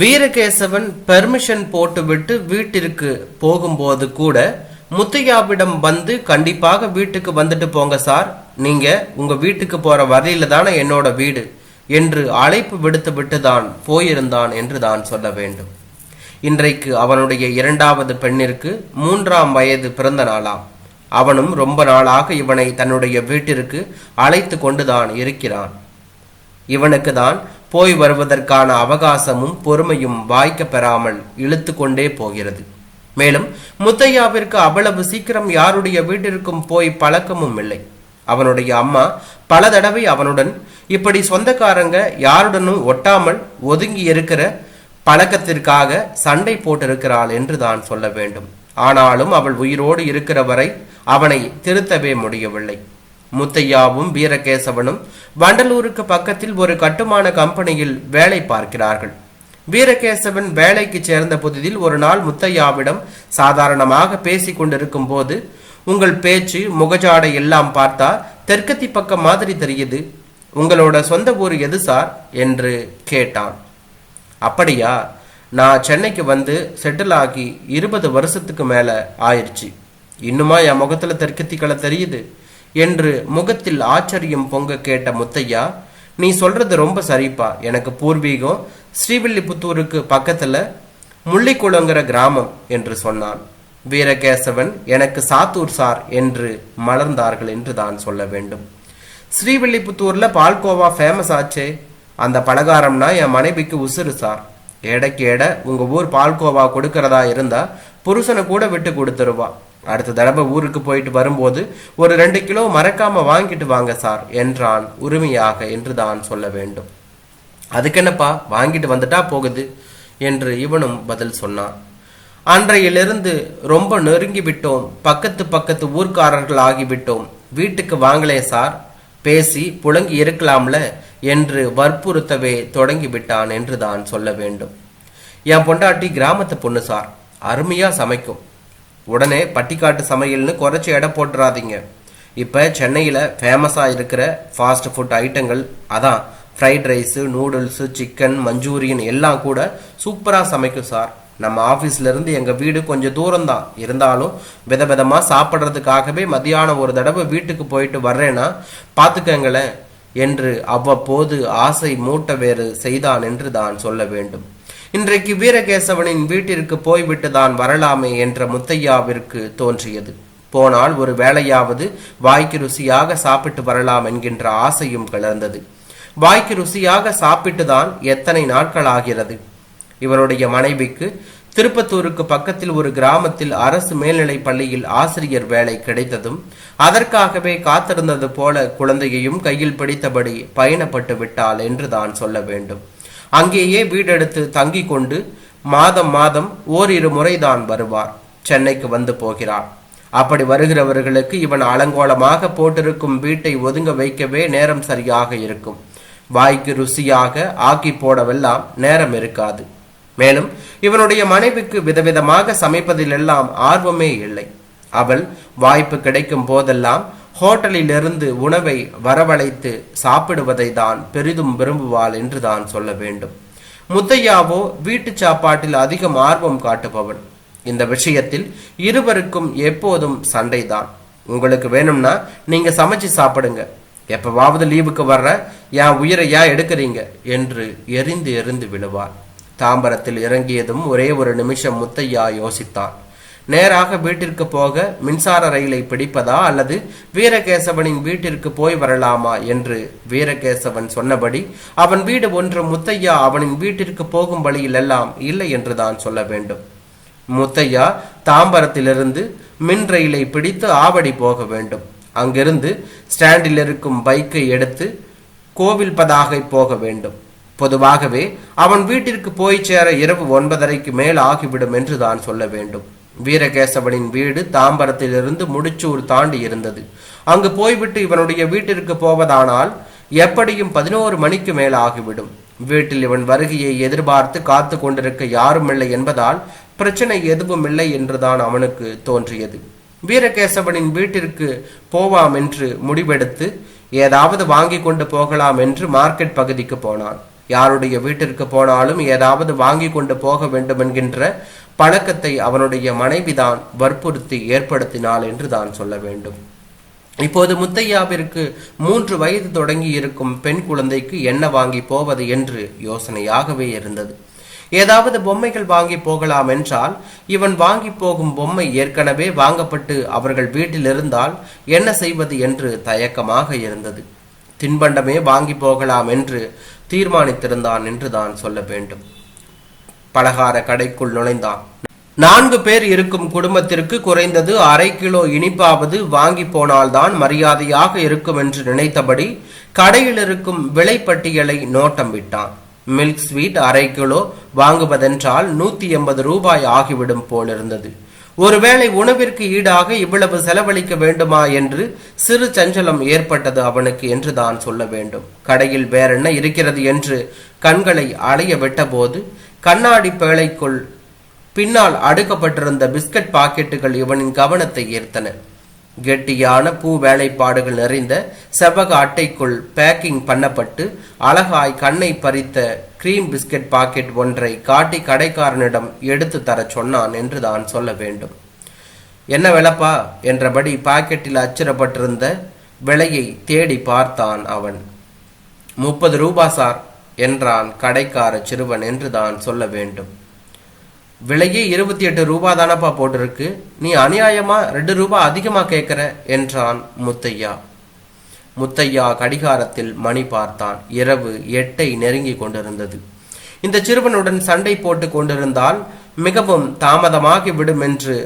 வீரகேசவன் permission போட்டுவிட்டு வீட்டிற்கு போகும்போது கூட முத்தையாவிடம் வந்து கண்டிப்பாக வீட்டுக்கு வந்துட்டு போங்க சார். நீங்க உங்க வீட்டுக்கு போற வரையில தானே என்னோட வீடு என்று அழைப்பு விடுத்து விட்டு தான் போயிருந்தான் என்று தான் சொல்ல வேண்டும். இன்றைக்கு அவனுடைய இரண்டாவது பெண்ணிற்கு மூன்றாம் வயது பிறந்த நாளாம். அவனும் ரொம்ப நாளாக இவனை தன்னுடைய வீட்டிற்கு அழைத்து கொண்டுதான் இருக்கிறான். இவனுக்கு தான் போய் வருவதற்கான அவகாசமும் பொறுமையும் வாய்க்க பெறாமல் இழுத்து கொண்டே போகிறது. மேலும் முத்தையாவிற்கு அவ்வளவு சீக்கிரம் யாருடைய வீட்டிற்கும் போய் பழக்கமும் இல்லை. அவனுடைய அம்மா பல தடவை அவனுடன் இப்படி சொந்தக்காரங்க யாருடனும் ஒட்டாமல் ஒதுங்கி இருக்கிற பழக்கத்திற்காக சண்டை போட்டிருக்கிறாள் என்று தான் சொல்ல வேண்டும். ஆனாலும் அவள் உயிரோடு இருக்கிற வரை அவனை திருத்தவே முடியவில்லை. முத்தையாவும் வீரகேசவனும் வண்டலூருக்கு பக்கத்தில் ஒரு கட்டுமான கம்பெனியில் வேலை பார்க்கிறார்கள். வீரகேசவன் வேலைக்கு சேர்ந்த புதிதில் ஒரு நாள் முத்தையாவிடம் சாதாரணமாக பேசிக் கொண்டிருக்கும் போது உங்கள் பேச்சு முகஜாடை எல்லாம் பார்த்தா தெற்கத்தி பக்கம் மாதிரி தெரியுது. உங்களோட சொந்த ஊர் எது சார்? என்று கேட்டான். அப்படியா நான் சென்னைக்கு வந்து செட்டில் ஆகி இருபது வருஷத்துக்கு மேல ஆயிடுச்சு. இன்னுமா என் முகத்துல தெற்கத்திக்களை தெரியுது? என்று முகத்தில் ஆச்சரியம் பொங்க கேட்ட முத்தையா நீ சொல்றது ரொம்ப சரிப்பா. எனக்கு பூர்வீகம் ஸ்ரீவில்லிபுத்தூருக்கு பக்கத்துல முள்ளிக்குளங்கிற கிராமம் என்று சொன்னான். வீரகேசவன் எனக்கு சாத்தூர் சார் என்று மலர்ந்தார்கள் என்று தான் சொல்ல வேண்டும். ஸ்ரீவில்லிபுத்தூர்ல பால்கோவா ஃபேமஸ் ஆச்சே. அந்த பலகாரம்னா என் மனைவிக்கு உசுறு சார். எடைக்கு எடை உங்க ஊர் பால்கோவா கொடுக்கறதா இருந்தா புருஷனை கூட விட்டு கொடுத்துருவா. அடுத்த தடவை ஊருக்கு போயிட்டு வரும்போது ஒரு ரெண்டு கிலோ மறக்காம வாங்கிட்டு வாங்க சார் என்றான் உரிமையாக என்று தான் சொல்ல வேண்டும். அதுக்கென்னப்பா? வாங்கிட்டு வந்துட்டா போகுது என்று இவனும் பதில் சொன்னான். அன்றையிலிருந்து ரொம்ப நெருங்கி விட்டோம். பக்கத்து பக்கத்து ஊர்க்காரர்கள் ஆகிவிட்டோம் வீட்டுக்கு வாங்களே சார் பேசி புழங்கி இருக்கலாம்ல என்று வற்புறுத்தவே தொடங்கி விட்டான் என்று தான் சொல்ல வேண்டும். என் பொண்டாட்டி கிராமத்து பொண்ணு சார் அருமையா சமைக்கும். உடனே பட்டிக்காட்டு சமையல்னு குறைச்சி எடை போட்டுறாதீங்க. இப்போ சென்னையில் ஃபேமஸாக இருக்கிற ஃபாஸ்ட் ஃபுட் ஐட்டங்கள் அதான் fried rice noodles chicken manchurian எல்லாம் கூட சூப்பராக சமைக்கும் சார் நம்ம ஆஃபீஸ்லேருந்து எங்கள் வீடு கொஞ்சம் தூரம் தான் இருந்தாலும் வித விதமாக சாப்பிட்றதுக்காகவே மதியானம் ஒரு தடவை வீட்டுக்கு போயிட்டு வர்றேன்னா பார்த்துக்கங்களேன் என்று அவ்வப்போது ஆசை மூட்ட வேறு செய்தான் என்று தான் சொல்ல வேண்டும். இன்றைக்கு வீரகேசவனின் வீட்டிற்கு போய்விட்டு தான் வரலாமே என்ற முத்தையாவிற்கு தோன்றியது. போனால் ஒரு வேளையாவது வாய்க்கு ருசியாக சாப்பிட்டு வரலாம் என்கின்ற ஆசையும் கலர்ந்தது வாய்க்கு ருசியாக சாப்பிட்டு தான் எத்தனை நாட்கள் ஆகிறது இவருடைய மனைவிக்கு திருப்பத்தூருக்கு பக்கத்தில் ஒரு கிராமத்தில் அரசு மேல்நிலை பள்ளியில் ஆசிரியர் வேலை கிடைத்ததும் அதற்காகவே காத்திருந்தது போல குழந்தையையும் கையில் பிடித்தபடி பயணப்பட்டு விட்டாள் என்று தான் சொல்ல வேண்டும். அங்கேயே வீடெடுத்து தங்கிக் கொண்டு மாதம் மாதம் ஓரிரு முறைதான் வருவார். சென்னைக்கு வந்து போகிறார். அப்படி வருகிறவர்களுக்கு இவன் அலங்கோலமாக போட்டிருக்கும் வீட்டை ஒதுங்க வைக்கவே நேரம் சரியாக இருக்கும். வாய்க்கு ருசியாக ஆக்கி போடவெல்லாம் நேரம் இருக்காது. மேலும் இவனுடைய மனைவிக்கு விதவிதமாக சமைப்பதிலெல்லாம் ஆர்வமே இல்லை. அவள் வாய்ப்பு கிடைக்கும் போதெல்லாம் ஹோட்டலிலிருந்து உணவை வரவழைத்து சாப்பிடுவதை தான் பெரிதும் விரும்புவாள் என்று தான் சொல்ல வேண்டும். முத்தையாவோ வீட்டு சாப்பாட்டில் அதிகம் ஆர்வம் காட்டுபவன் இந்த விஷயத்தில் இருவருக்கும் எப்போதும் சண்டைதான். உங்களுக்கு வேணும்னா நீங்க சமைச்சு சாப்பிடுங்க. எப்பவாவது லீவுக்கு வர்ற என் உயிரை ஏன் எடுக்கிறீங்க? என்று எரிந்து எரிந்து விழுவார் தாம்பரத்தில் இறங்கியதும் ஒரே ஒரு நிமிஷம் முத்தையா யோசித்தான் நேராக வீட்டிற்கு போக மின்சார ரயிலை பிடிப்பதா அல்லது வீரகேசவனின் வீட்டிற்கு போய் வரலாமா என்று வீரகேசவன் சொன்னபடி அவன் வீடு ஒன்று முத்தையா அவனின் வீட்டிற்கு போகும் வழியில் எல்லாம் இல்லை என்று தான் சொல்ல வேண்டும். முத்தையா தாம்பரத்திலிருந்து மின் ரயிலை பிடித்து ஆவடி போக வேண்டும். அங்கிருந்து ஸ்டாண்டில் இருக்கும் பைக்கை எடுத்து கோவில் பதாகை போக வேண்டும். பொதுவாகவே அவன் வீட்டிற்கு போய் சேர இரவு ஒன்பதரைக்கு மேல் ஆகிவிடும் என்று தான் சொல்ல வேண்டும். வீரகேசவனின் வீடு தாம்பரத்திலிருந்து முடிச்சூர் தாண்டி இருந்தது. அங்கு போய்விட்டு இவனுடைய வீட்டிற்கு போவதானால் எப்படியும் பதினோரு மணிக்கு மேல் ஆகிவிடும் வீட்டில் இவன் வருகையை எதிர்பார்த்து காத்து கொண்டிருக்க யாரும் இல்லை என்பதால் பிரச்சனை எதுவும் இல்லை என்றுதான் அவனுக்கு தோன்றியது. வீரகேசவனின் வீட்டிற்கு போவாம் என்று முடிவெடுத்து ஏதாவது வாங்கி கொண்டு போகலாம் என்று மார்க்கெட் பகுதிக்கு போனான். யாருடைய வீட்டிற்கு போனாலும் ஏதாவது வாங்கி கொண்டு போக வேண்டும் என்கின்ற பழக்கத்தை அவனுடைய மனைவிதான் வற்புறுத்தி ஏற்படுத்தினாள் என்று தான் சொல்ல வேண்டும். இப்போது முத்தையாவிற்கு மூன்று வயது தொடங்கி இருக்கும் பெண் குழந்தைக்கு என்ன வாங்கி போவது என்று யோசனையாகவே இருந்தது. ஏதாவது பொம்மைகள் வாங்கி போகலாம் என்றால் இவன் வாங்கி போகும் பொம்மை ஏற்கனவே வாங்கப்பட்டு அவர்கள் வீட்டில் இருந்தால் என்ன செய்வது என்று தயக்கமாக இருந்தது. தின்பண்டமே வாங்கி போகலாம் என்று தீர்மானித்திருந்தான் என்று தான் சொல்ல வேண்டும். பலகார கடைக்குள் நுழைந்தான். நான்கு பேர் இருக்கும் குடும்பத்திற்கு குறைந்தது அரை கிலோ இனிப்பாவது வாங்கி போனால்தான் மரியாதையாக இருக்கும் என்று நினைத்தபடி கடையில் இருக்கும் விலைப்பட்டியலை நோட்டம் விட்டான். மில்க் ஸ்வீட் அரை கிலோ வாங்குவதென்றால் நூத்தி எண்பது ரூபாய் ஆகிவிடும் போலிருந்தது. ஒருவேளை உணவிற்கு ஈடாக இவ்வளவு செலவழிக்க வேண்டுமா என்று சிறு சஞ்சலம் ஏற்பட்டது அவனுக்கு என்று தான் சொல்ல வேண்டும். கடையில் வேறென்ன இருக்கிறது என்று கண்களை அலைய விட்டபோது கண்ணாடி பேழைக்குள் பின்னால் அடுக்கப்பட்டிருந்த பிஸ்கட் பாக்கெட்டுகள் இவனின் கவனத்தை ஈர்த்தன. கெட்டியான பூ வேலைப்பாடுகள் நிறைந்த செவ்வக அட்டைக்குள் பேக்கிங் பண்ணப்பட்டு அழகாய் கண்ணை பறித்த கிரீம் பிஸ்கட் பாக்கெட் ஒன்றை காட்டி கடைக்காரனிடம் எடுத்து தரச் சொன்னான் என்று தான் சொல்ல வேண்டும். என்ன விளப்பா என்றபடி பாக்கெட்டில் அச்சிடப்பட்டிருந்த விலையை தேடி பார்த்தான் அவன். முப்பது ரூபா சார். என்றான் கடைக்கார சிறுவன் என்று தான் சொல்ல வேண்டும். விலையே இருபத்தி எட்டு ரூபா தானப்பா போட்டிருக்கு. நீ அநியாயமா ரெண்டு ரூபா அதிகமா கேட்கிற என்றான் முத்தையா. முத்தையா கடிகாரத்தில் மணி பார்த்தான். இரவு எட்டை நெருங்கி கொண்டிருந்தது. இந்த சிறுவனுடன் சண்டை போட்டு கொண்டிருந்தால் மிகவும் தாமதமாகி விடும் என்று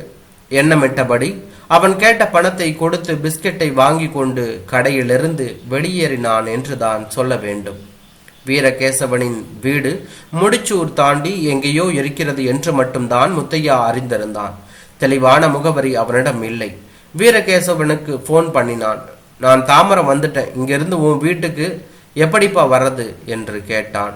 எண்ணமிட்டபடி அவன் கேட்ட பணத்தை கொடுத்து பிஸ்கெட்டை வாங்கி கொண்டு கடையிலிருந்து வெளியேறினான் என்று தான் சொல்ல வேண்டும். வீரகேசவனின் வீடு முடிச்சூர் தாண்டி எங்கேயோ இருக்கிறது என்று மட்டும்தான் முத்தையா அறிந்திருந்தான். தெளிவான முகவரி அவனிடம் இல்லை. வீரகேசவனுக்கு ஃபோன் பண்ணினான். நான் தாமரம் வந்துட்டேன். இங்கிருந்து உன் வீட்டுக்கு எப்படிப்பா வர்றது? என்று கேட்டான்.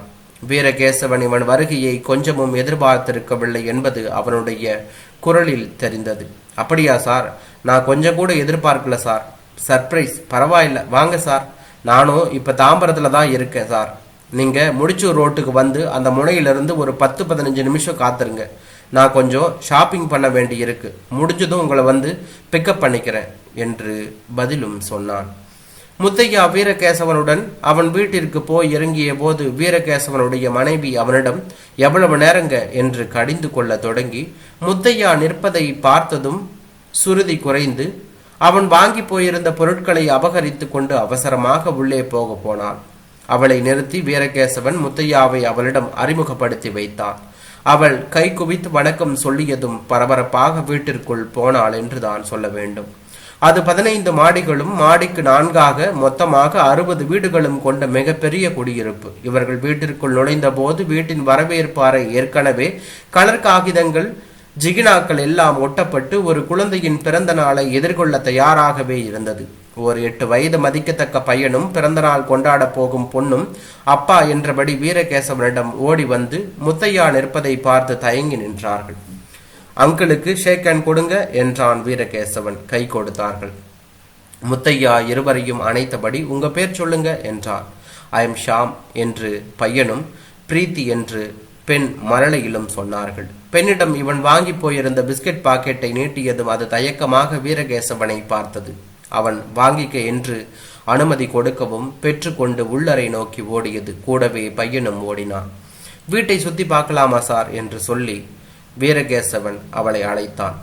வீரகேசவன் இவன் வருகையை கொஞ்சமும் எதிர்பார்த்திருக்கவில்லை என்பது அவனுடைய குரலில் தெரிந்தது. அப்படியா சார். நான் கொஞ்சம் கூட எதிர்பார்க்கல சார். சர்ப்ரைஸ். பரவாயில்ல. வாங்க சார். நானும் இப்ப தாம்பரத்துல தான் இருக்கேன் சார். நீங்கள் முடிச்சூர் ரோட்டுக்கு வந்து அந்த முனையிலிருந்து ஒரு பத்து பதினஞ்சு நிமிஷம் காத்துருங்க. நான் கொஞ்சம் ஷாப்பிங் பண்ண வேண்டி இருக்கு. முடிஞ்சதும் உங்களை வந்து பிக்கப் பண்ணிக்கிறேன் என்று பதிலும் சொன்னான். முத்தையா வீரகேசவனுடன் அவன் வீட்டிற்கு போய் இறங்கிய போது வீரகேசவனுடைய மனைவி அவனிடம் எவ்வளவு நேரங்க? என்று கடிந்து கொள்ள தொடங்கி முத்தையா நிற்பதை பார்த்ததும் சுருதி குறைந்து அவன் வாங்கி போயிருந்த பொருட்களை அபகரித்து கொண்டு அவசரமாக உள்ளே போக போனான். அவளை நிறுத்தி வீரகேசவன் முத்தையாவை அவளிடம் அறிமுகப்படுத்தி வைத்தான். அவள் கை குவித்து வணக்கம் சொல்லியதும் பரபரப்பாக வீட்டிற்குள் போனாள் என்று தான் சொல்ல வேண்டும். அது பதினைந்து மாடிகளும் மாடிக்கு நான்காக மொத்தமாக அறுபது வீடுகளும் கொண்ட மிகப்பெரிய குடியிருப்பு. இவர்கள் வீட்டிற்குள் நுழைந்த போது வீட்டின் வரவேற்பு அறை ஏற்கனவே கலர் காகிதங்கள் ஜிகினாக்கள் எல்லாம் ஒட்டப்பட்டு ஒரு குழந்தையின் பிறந்த நாளை எதிர்கொள்ள தயாராகவே இருந்தது. ஒரு எட்டு வயது மதிக்கத்தக்க பையனும் பிறந்தநாள் கொண்டாட போகும் பொண்ணும் அப்பா என்றபடி வீரகேசவனிடம் ஓடி வந்து முத்தையா நிற்பதை பார்த்து தயங்கி நின்றார்கள். அங்கிளுக்கு ஷேக் ஹேண்ட் கொடுங்க என்றான் வீரகேசவன். கை கொடுத்தார்கள். முத்தையா இருவரையும் அணைத்தபடி உங்க பேர் சொல்லுங்க என்றான் ஐ எம் ஷாம் என்று பையனும் பிரீத்தி என்று பெண் மரளையிலும் சொன்னார்கள். பெண்ணிடம் இவன் வாங்கி போயிருந்த பிஸ்கட் பாக்கெட்டை நீட்டியதும் அது தயக்கமாக வீரகேசவனை பார்த்தது. அவன் வாங்கிக்க என்று அனுமதி கொடுக்கவும் பெற்றுக்கொண்டு உள்ளறை நோக்கி ஓடியது. கூடவே பையனும் ஓடினான். வீட்டை சுத்தி பார்க்கலாமா சார்? என்று சொல்லி வீரகேசவன் அவளை அழைத்தான்.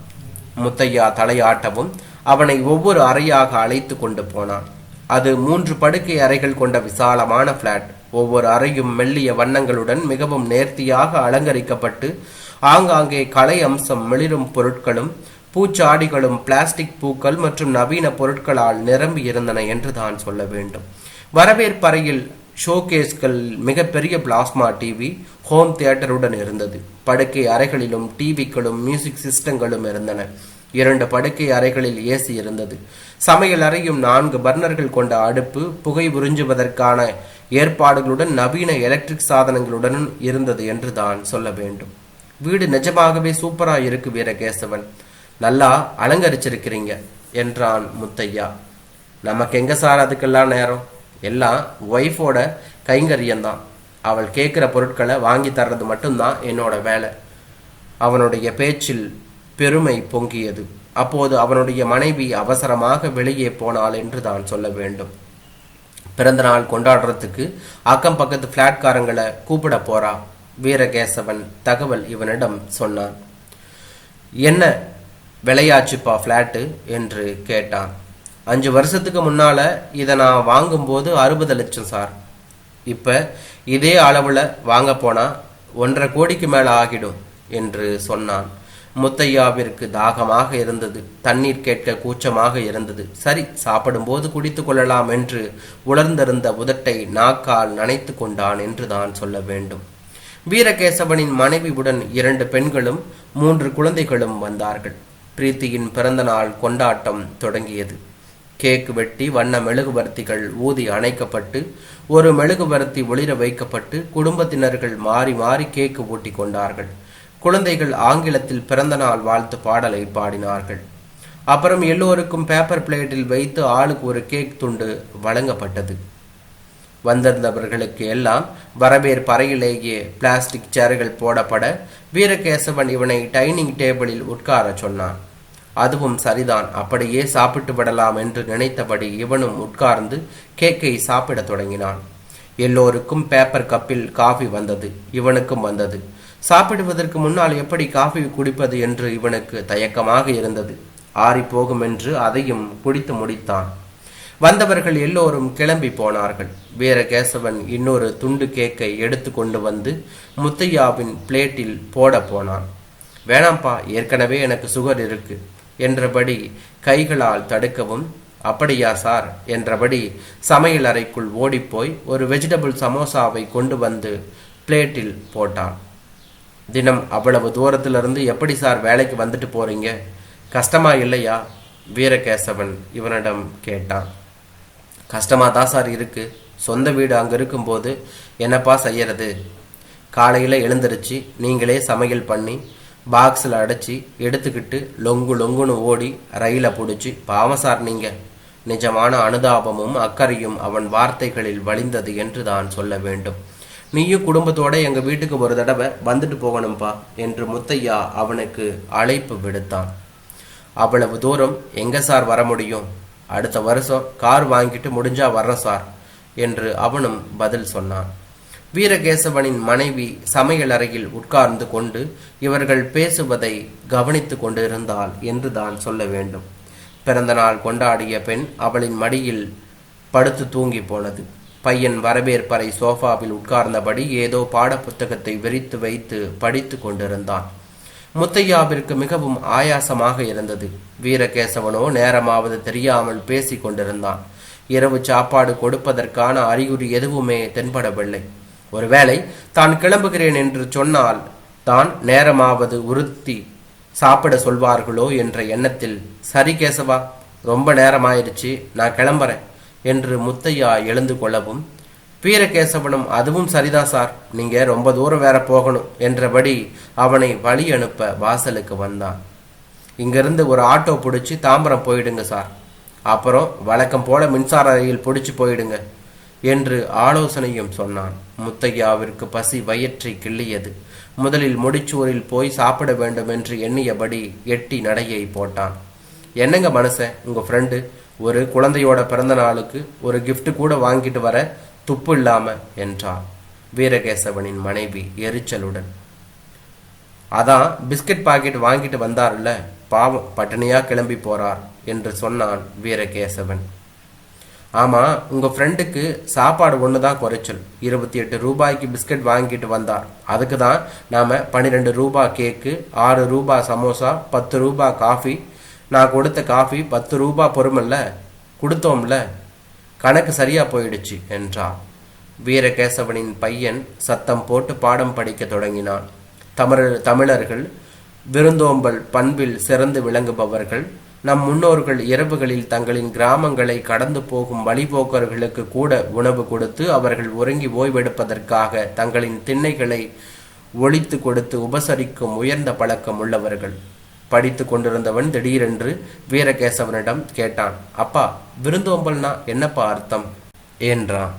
முத்தையா தலையாட்டவும் அவனை ஒவ்வொரு அறையாக அழைத்து கொண்டு போனான். அது மூன்று படுக்கை அறைகள் கொண்ட விசாலமான பிளாட் ஒவ்வொரு அறையும் மெல்லிய வண்ணங்களுடன் மிகவும் நேர்த்தியாக அலங்கரிக்கப்பட்டு ஆங்காங்கே கலை அம்சம் மிளிரும் பொருட்களும் பூச்சாடிகளும் பிளாஸ்டிக் பூக்கள் மற்றும் நவீன பொருட்களால் நிரம்பி இருந்தன என்று தான் சொல்ல வேண்டும். வரவேற்பறையில் ஷோகேஸ்கள் மிகப்பெரிய பிளாஸ்மா டிவி ஹோம் தியேட்டருடன் இருந்தது. படுக்கை அறைகளிலும் டிவிக்களும் மியூசிக் சிஸ்டங்களும் இருந்தன. இரண்டு படுக்கை அறைகளில் ஏசி இருந்தது. சமையல் அறையும் நான்கு பர்னர்கள் கொண்ட அடுப்பு புகை உறிஞ்சுவதற்கான ஏற்பாடுகளுடன் நவீன எலக்ட்ரிக் சாதனங்களுடன் இருந்தது என்று தான் சொல்ல வேண்டும். வீடு நிஜமாகவே சூப்பரா இருக்கு வீரகேசவன். நல்லா அலங்கரிச்சிருக்கிறீங்க என்றான் முத்தையா. நமக்கு எங்க சார் அதுக்கெல்லாம் நேரம்? எல்லாம் ஒய்ஃபோட கைங்கரியம்தான். அவள் கேட்குற பொருட்களை வாங்கி தர்றது மட்டும்தான் என்னோட வேலை. அவனுடைய பேச்சில் பெருமை பொங்கியது. அப்போது அவனுடைய மனைவி அவசரமாக வெளியே போனாள் என்று தான் சொல்ல வேண்டும். பிறந்தநாள் கொண்டாடுறதுக்கு அக்கம் பக்கத்து பிளாட்காரங்களை கூப்பிட போறா வீரகேசவன் தகவல் இவனிடம் சொன்னான். என்ன விலையாச்சுப்பா ஃப்ளாட்டு என்று கேட்டான் அஞ்சு வருஷத்துக்கு முன்னால் இதை நான் வாங்கும்போது அறுபது லட்சம் சார். இப்போ இதே அளவில் வாங்க போனால் ஒன்றரை கோடிக்கு மேலே ஆகிடும் என்று சொன்னான். முத்தையாவிற்கு தாகமாக இருந்தது. தண்ணீர் கேட்க கூச்சமாக இருந்தது. சரி சாப்பிடும்போது குடித்து கொள்ளலாம் என்று உலர்ந்திருந்த உதட்டை நாக்கால் நனைத்து கொண்டான் என்று தான் சொல்ல வேண்டும். வீரகேசவனின் மனைவியுடன் இரண்டு பெண்களும் மூன்று குழந்தைகளும் வந்தார்கள். பிரீத்தியின் பிறந்தநாள் கொண்டாட்டம் தொடங்கியது. கேக் வெட்டி வண்ண மெழுகுவர்த்திகள் ஊதி அணைக்கப்பட்டு ஒரு மெழுகுவர்த்தி ஒளிர வைக்கப்பட்டு குடும்பத்தினர்கள் மாறி மாறி கேக்கு ஊட்டி கொண்டார்கள். குழந்தைகள் ஆங்கிலத்தில் பிறந்தநாள் வாழ்த்து பாடலை பாடினார்கள். அப்புறம் எல்லோருக்கும் பேப்பர் பிளேட்டில் வைத்து ஆளுக்கு ஒரு கேக் துண்டு வழங்கப்பட்டது. வந்திருந்தவர்களுக்கு எல்லாம் வரவேற்பு அறையிலேயே பிளாஸ்டிக் சேர்கள் போடப்பட வீரகேசவன் இவனை டைனிங் டேபிளில் உட்கார சொன்னான். அதுவும் சரிதான். அப்படியே சாப்பிட்டு விடலாம் என்று நினைத்தபடி இவனும் உட்கார்ந்து கேக்கை சாப்பிடத் தொடங்கினான். எல்லோருக்கும் பேப்பர் கப்பில் காஃபி வந்தது. இவனுக்கும் வந்தது. சாப்பிடுவதற்கு முன்னால் எப்படி காஃபி குடிப்பது என்று இவனுக்கு தயக்கமாக இருந்தது. ஆறி போகும் என்று அதையும் குடித்து முடித்தான். வந்தவர்கள் எல்லோரும் கிளம்பி போனார்கள். வீரகேசவன் இன்னொரு துண்டு கேக்கை எடுத்து கொண்டு வந்து முத்தையாவின் பிளேட்டில் போட போனான். வேணாம்ப்பா ஏற்கனவே எனக்கு சுகர் இருக்கு. என்றபடி கைகளால் தடுக்கவும் அப்படியா சார் என்றபடி சமையல் அறைக்குள் ஓடிப்போய் ஒரு வெஜிடபிள் சமோசாவை கொண்டு வந்து பிளேட்டில் போட்டான். தினம் அவ்வளவு தூரத்திலிருந்து எப்படி சார் வேலைக்கு வந்துட்டு போறீங்க? கஷ்டமா இல்லையா? வீரகேசவன் இவனிடம் கேட்டான். கஷ்டமா தான் சார் இருக்கு. சொந்த வீடு அங்க இருக்கும்போது என்னப்பா செய்யறது? காலையில் எழுந்திருச்சு நீங்களே சமையல் பண்ணி பாக்ஸில் அடைச்சி எடுத்துக்கிட்டு லொங்கு லொங்குன்னு ஓடி ரயிலை பிடிச்சி பாவம் சார் நீங்க. நிஜமான அனுதாபமும் அக்கறையும் அவன் வார்த்தைகளில் வழிந்தது என்று தான் சொல்ல வேண்டும். நீயும் குடும்பத்தோட எங்கள் வீட்டுக்கு ஒரு தடவை வந்துட்டு போகணும்பா என்று முத்தையா அவனுக்கு அழைப்பு விடுத்தான். அவ்வளவு தூரம் எங்க சார் வர முடியும்? அடுத்த வருஷம் கார் வாங்கிட்டு முடிஞ்சா வர்றேன் சார் என்று அவனும் பதில் சொன்னான். வீரகேசவனின் மனைவி சமையல் அறையில் உட்கார்ந்து கொண்டு இவர்கள் பேசுவதை கவனித்து கொண்டிருந்தாள் என்று தான் சொல்ல வேண்டும். பிறந்தநாள் கொண்டாடிய பெண் அவளின் மடியில் படுத்து தூங்கி போனது. பையன் வரவேற்பறை சோஃபாவில் உட்கார்ந்தபடி ஏதோ பாடப்புத்தகத்தை விரித்து வைத்து படித்து கொண்டிருந்தான். முத்தையாவிற்கு மிகவும் ஆயாசமாக இருந்தது. வீரகேசவனோ நேரமாவது தெரியாமல் பேசிக் கொண்டிருந்தான். இரவு சாப்பாடு கொடுப்பதற்கான அறிகுறி எதுவுமே தென்படவில்லை. ஒருவேளை தான் கிளம்புகிறேன் என்று சொன்னால் தான் நேரமாவது உறுத்தி சாப்பிட சொல்வார்களோ என்ற எண்ணத்தில் சரி கேசவா ரொம்ப நேரமாயிருச்சு நான் கிளம்புறேன் என்று முத்தையா எழுந்து கொள்ளவும் வீரகேசவனும் அதுவும் சரிதான் சார் நீங்க ரொம்ப தூரம் வேற போகணும் என்றபடி அவனை வழி அனுப்ப வாசலுக்கு வந்தான். இங்கிருந்து ஒரு ஆட்டோ பிடிச்சி தாம்பரம் போயிடுங்க சார். அப்புறம் வழக்கம் போல மின்சார ரயில் பிடிச்சி போயிடுங்க. என்று ஆலோசனையும் சொன்னான். முத்தையாவிற்கு பசி வயிற்றை கிள்ளியது. முதலில் முடிச்சூரில் போய் சாப்பிட வேண்டும் என்று எண்ணியபடி எட்டி நடையை போட்டான். என்னங்க மனச உங்க ஃப்ரெண்டு ஒரு குழந்தையோட பிறந்த நாளுக்கு ஒரு கிஃப்ட் கூட வாங்கிட்டு வர துப்பு இல்லாம என்றார் வீரகேசவனின் மனைவி எரிச்சலுடன். அதான் பிஸ்கட் பாக்கெட் வாங்கிட்டு வந்தார்ல பாவம் பட்டினியா கிளம்பி போறார் என்று சொன்னான் வீரகேசவன். ஆமாம் உங்கள் ஃப்ரெண்டுக்கு சாப்பாடு ஒன்று தான் குறைச்சல். இருபத்தி எட்டு ரூபாய்க்கு பிஸ்கட் வாங்கிட்டு வந்தார். அதுக்கு தான் நாம் பன்னிரெண்டு ரூபாய் கேக்கு ஆறு ரூபா சமோசா பத்து ரூபாய் காஃபி நான் கொடுத்த காஃபி பத்து ரூபாய் பொறுமல்ல கொடுத்தோம்ல. கணக்கு சரியாக போயிடுச்சு என்றார் வீரகேசவனின் பையன் சத்தம் போட்டு பாடம் படிக்க தொடங்கினான். தமிழர் தமிழர்கள் விருந்தோம்பல் பண்பில் சிறந்து விளங்குபவர்கள் நம் முன்னோர்கள் இரவுகளில் தங்களின் கிராமங்களை கடந்து போகும் வழிபோக்கர்களுக்கு கூட உணவு கொடுத்து அவர்கள் உறங்கி ஓய்வெடுப்பதற்காக தங்களின் திண்ணைகளை ஒழித்து கொடுத்து உபசரிக்கும் உயர்ந்த பழக்கம் உள்ளவர்கள். படித்து கொண்டிருந்தவன் திடீரென்று வீரகேசவனிடம் கேட்டான் அப்பா விருந்தோம்பல்னா என்னப்பா அர்த்தம்? என்றான்.